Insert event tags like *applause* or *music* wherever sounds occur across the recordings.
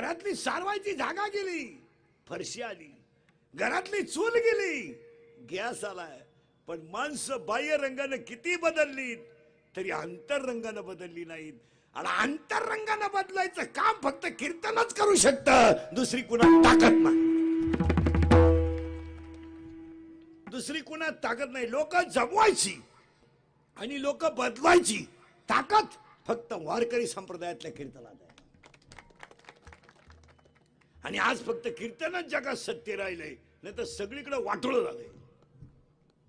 घरातली सारवायची जागा गेली. फरशी आली. घरातली चूल गेली. गॅस आलाय. पण माणसं बाह्य रंगानं किती बदलली तरी आंतररंगानं बदलली नाहीत. आणि आंतररंगानं बदलायचं काम फक्त कीर्तनच करू शकत. दुसरी कुणा ताकद नाही. दुसरी कुणा ताकद नाही. लोक जमवायची आणि लोक बदलायची ताकद फक्त वारकरी संप्रदायातल्या कीर्तनात आहे. आणि आज फक्त कीर्तनच जगात सत्य राहिलंय नाही तर सगळीकडे वाटोळं झालंय.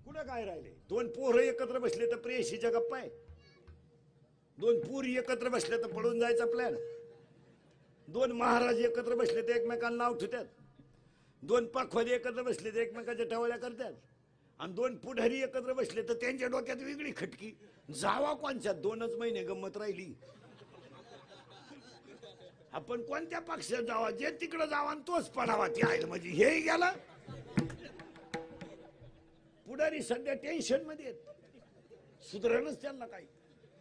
कुठं काय राहिले दोन पोरं एकत्र बसले तर प्रेयशीच्या गप्पा आहे. दोन पुरी एकत्र बसले तर पळून जायचा प्लॅन दोन महाराज एकत्र बसले तर एकमेकांना नाव ठेवतात. दोन पाखवाले एकत्र बसले तर एकमेकांच्या टवळ्या करतात. आणि दोन पुढारी एकत्र बसले तर त्यांच्या डोक्यात वेगळी खटकी. जावा कोणच्या? दोनच महिने गंमत राहिली. आपण कोणत्या पक्षात जावा? जे तिकडे जावा आणि तोच पडावा ती आहे म्हणजे. हे गेला. पुढारी सध्या टेन्शनमध्ये आहेत. सुधारणच त्यांना काही.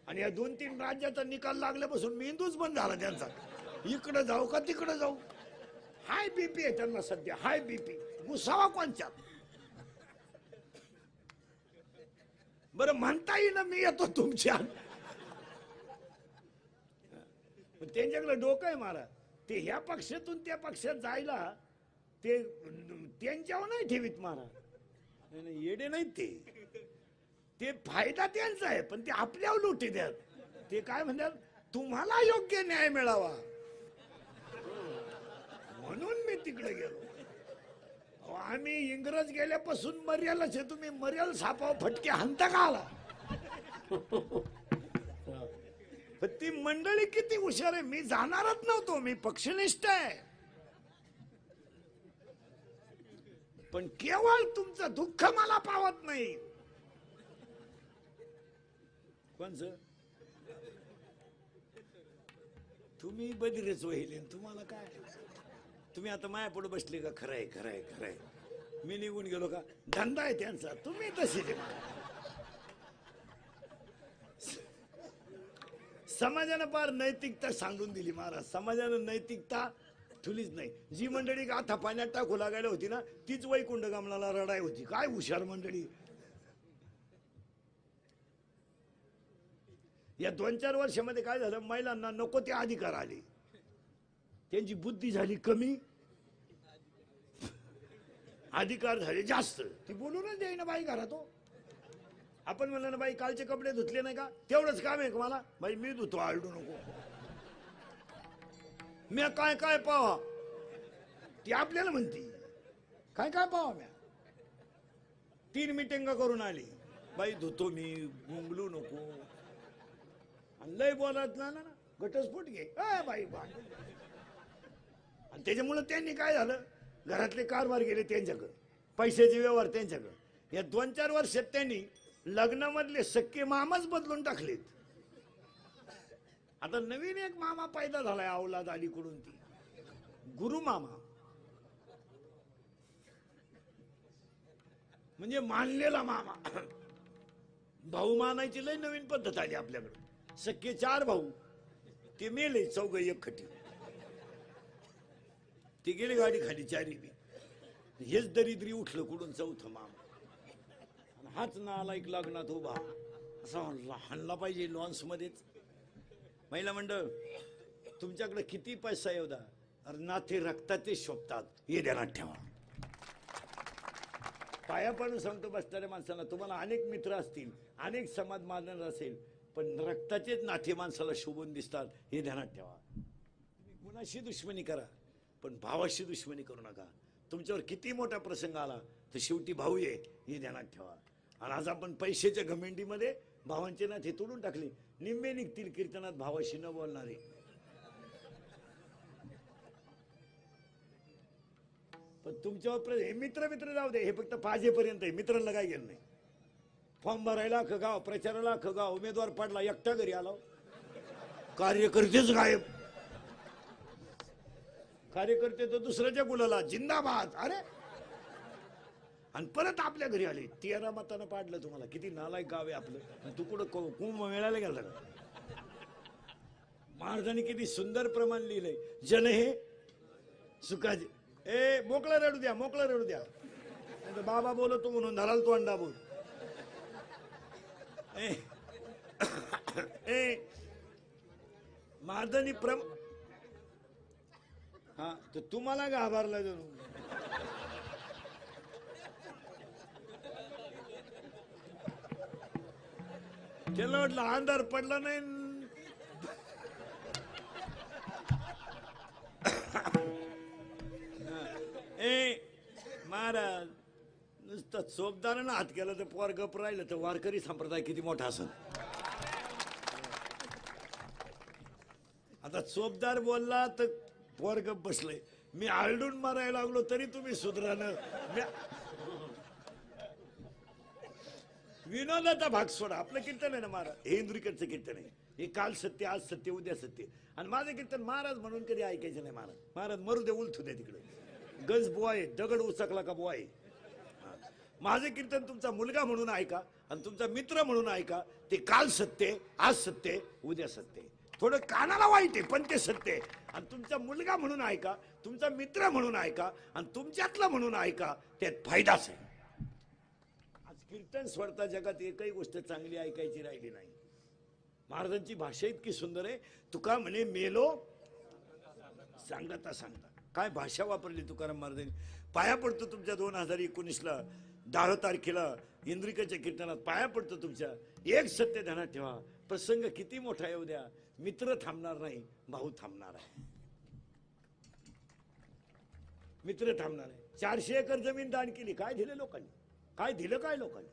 आणि या दोन तीन राज्याचा निकाल लागल्यापासून मेंदूच बंद झाला त्यांचा. इकडं जाऊ का तिकडं जाऊ? हाय बीपी आहे त्यांना सध्या. हाय बीपी मुसावा कोणच्या? बरं म्हणता येईल मी येतो तुमच्या. त्यांच्याकडे डोकं आहे मारा. ते ह्या पक्षातून त्या पक्षात जायला ते त्यांच्यावर नाही ठेवीत मारा. नाही, नाही, येडे नाहीत ते. ते फायदा त्यांचा आहे पण ते आपल्यावर लुटी द्यात ते काय म्हणतात तुम्हाला योग्य न्याय मिळावा. म्हणून मी तिकडे गेलो. आम्ही इंग्रज गेल्यापासून मर्यालाच आहे तुम्ही मर्याल सापाव फटके हाणता का आला? पण ती मंडळी किती हुशार आहे? मी जाणारच नव्हतो. मी पक्षनिष्ठ आहे. पण केवळ तुमचं दुःख मला पावत नाही. कोणच तुम्ही बदिरेच वहिले तुम्हाला काय? तुम्ही आता माया पुढे बसले का? खरंय खरंय खरंय. मी निघून गेलो का? धंदा आहे त्यांचा. तुम्ही तसे समाजानं फार नैतिकता सांगून दिली महाराज. समाजानं नैतिकता ठुलीच नाही. जी मंडळी गाथा पाण्यात टाकू लागायला होती ना तीच वैकुंठ गमनाला रडाय होती. काय हुशार मंडळी. या दोन चार वर्षामध्ये काय झालं महिलांना नको ते अधिकार आले. त्यांची बुद्धी झाली कमी. अधिकार झाले जास्त. ती बोलूनच देईना बाई घरातो हो. आपण म्हणलं ना बाई कालचे कपडे धुतले नाही का? तेवढंच काम आहे का मला? बाई मी धुतो आळडू नको. मी काय काय पावा? ती आपल्याला म्हणती. काय काय पावा म्या? तीन मिटिंग करून आली. बाई धुतो मी गुंगलू नको. आणि लय बोलत ना ना घटस्फोट घे. ए बाई बा आणि त्याच्यामुळे त्यांनी काय झालं? घरातले कारभार गेले त्यांच्याकडं पैशाचे व्यवहार त्यांच्याकडं. या दोन चार वर्षात त्यांनी लग्नामधले सक्के मामाच बदलून टाकलेत. आता नवीन एक मामा पैदा झालाय अवलाद अलीकडून ती. गुरु मामा. म्हणजे मानलेला मामा. भाऊ मानायची लय नवीन पद्धत आली आपल्याकडे. सक्के चार भाऊ. ते मेले चौघ एक खटी. ते गेले गाडी खाली चारी बी. हेच दरिद्री उठलं कुठून चौथं मामा. हाच नालायक लग्नात उभा. असा हाणला पाहिजे लॉन्स मध्येच महिला मंडळ तुमच्याकडे किती पैसा येऊ द्या अरे नाते रक्ताचे शोभतात. हे ध्यानात ठेवा. पाया पाडून सांगतो बसणाऱ्या माणसाला तुम्हाला अनेक मित्र असतील अनेक समाज मानणार असेल पण रक्ताचेच नाते माणसाला शोभून दिसतात हे ध्यानात ठेवा. तुम्ही कुणाशी दुश्मनी करा पण भावाशी दुश्मनी करू नका. तुमच्यावर किती मोठा प्रसंग आला तर शेवटी भाऊ आहे हे ध्यानात ठेवा. आणि आज आपण पैशाच्या घमेंडीमध्ये भावांचे नाते तोडून टाकले. निम्मे निघतील कीर्तनात भावाशी न बोलणारे. पण तुमच्यावर हे मित्र मित्र जाऊ दे. हे फक्त पाजेपर्यंत आहे. मित्रांना काय गेलं नाही. फॉर्म भरायला खगाव गाव प्रचाराला खगाव गाव. उमेदवार पडला एकटा घरी आला. कार्यकर्तेच गायब. कार्यकर्ते तर दुसऱ्याच्या गुलाला जिंदाबाद. अरे आणि परत आपल्या घरी आले. तेरा मतानं पाडलं तुम्हाला. किती नालायक गाव आहे आपलं. आणि तू कुठं कुंभ मेळायला गेला का? महाराजांनी किती सुंदर प्रमाण लिहिलंय. जन हे सुखाची. ए मोकळा रडू द्या मोकळा रडू द्या. तर बाबा बोलतो म्हणून धराल तो अंडा बोल. ए *coughs* ए मादनी प्रम हा तर तुम्हाला गाभारला जणू त्याला वाटलं अंधार पडला नाही. *coughs* ए महाराज नुसतं चोपदारानं हात केला तर पोर गप राहिलं तर वारकरी संप्रदाय किती मोठा असेल. आता चोपदार बोलला तर पोर गप बसलंय मी आळडून मारायला लागलो तरी तुम्ही सुधरानं मी- विनोदाचा भाग सोडा. आपलं कीर्तन आहे ना महाराज? हे इंद्रिकडचं कीर्तन आहे. हे काल सत्य आज सत्य उद्या सत्य. आणि माझं कीर्तन महाराज म्हणून कधी ऐकायचं नाही महाराज. महाराज मरू दे उलथू दे तिकडे. गंज बुवा आहे दगड उचकला का बुवा आहे? माझं कीर्तन तुमचा मुलगा म्हणून ऐका आणि तुमचा मित्र म्हणून ऐका. ते काल सत्य आज सत्य उद्या सत्य. थोडं कानाला वाईट आहे पण ते सत्य आहे. आणि तुमचा मुलगा म्हणून ऐका तुमचा मित्र म्हणून ऐका आणि तुमच्यातला म्हणून ऐका त्यात फायदाच आहे. कीर्तन स्वरता जगात एकही गोष्ट चांगली ऐकायची राहिली नाही. महाराजांची भाषा इतकी सुंदर आहे. तुका म्हणे मेलो. सांगता सांगता. काय भाषा वापरली तुकाराम महाराजांनी? पाया पडतो तुमच्या दोन हजार एकोणीसला दहा तारखेला इंद्रिकाच्या कीर्तनात पाया पडतो तुमच्या. एक सत्य ध्यानात ठेवा. प्रसंग किती मोठा येऊ द्या मित्र थांबणार नाही भाऊ थांबणार आहे. मित्र थांबणार आहे. चारशे एकर जमीन दान केली. काय दिले लोकांनी? काय दिलं काय लोकांनी?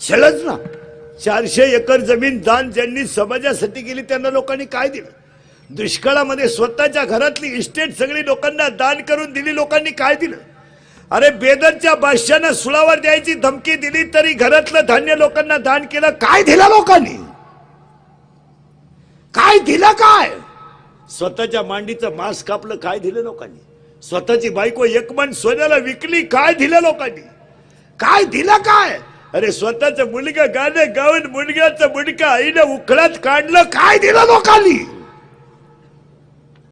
चलच ना. चारशे एकर जमीन दान ज्यांनी समाजासाठी केली त्यांना लोकांनी काय दिलं? दुष्काळामध्ये स्वतःच्या घरातली इस्टेट सगळी लोकांना दान करून दिली लोकांनी काय दिलं? अरे बेदरच्या बादशानं सुळावर द्यायची धमकी दिली तरी घरातलं धान्य लोकांना दान केलं. काय दिलं लोकांनी? काय दिलं काय? स्वतःच्या मांडीचं मांस कापलं काय दिलं लोकांनी? स्वतःची बायको एकमन सोन्याला विकली काय दिलं लोकांनी? काय दिलं काय? अरे स्वतःच मुलगा गाणं गाऊन मुलग्याचं मुलगा आईनं उखळात काढलं. काय दिलं लोकांनी?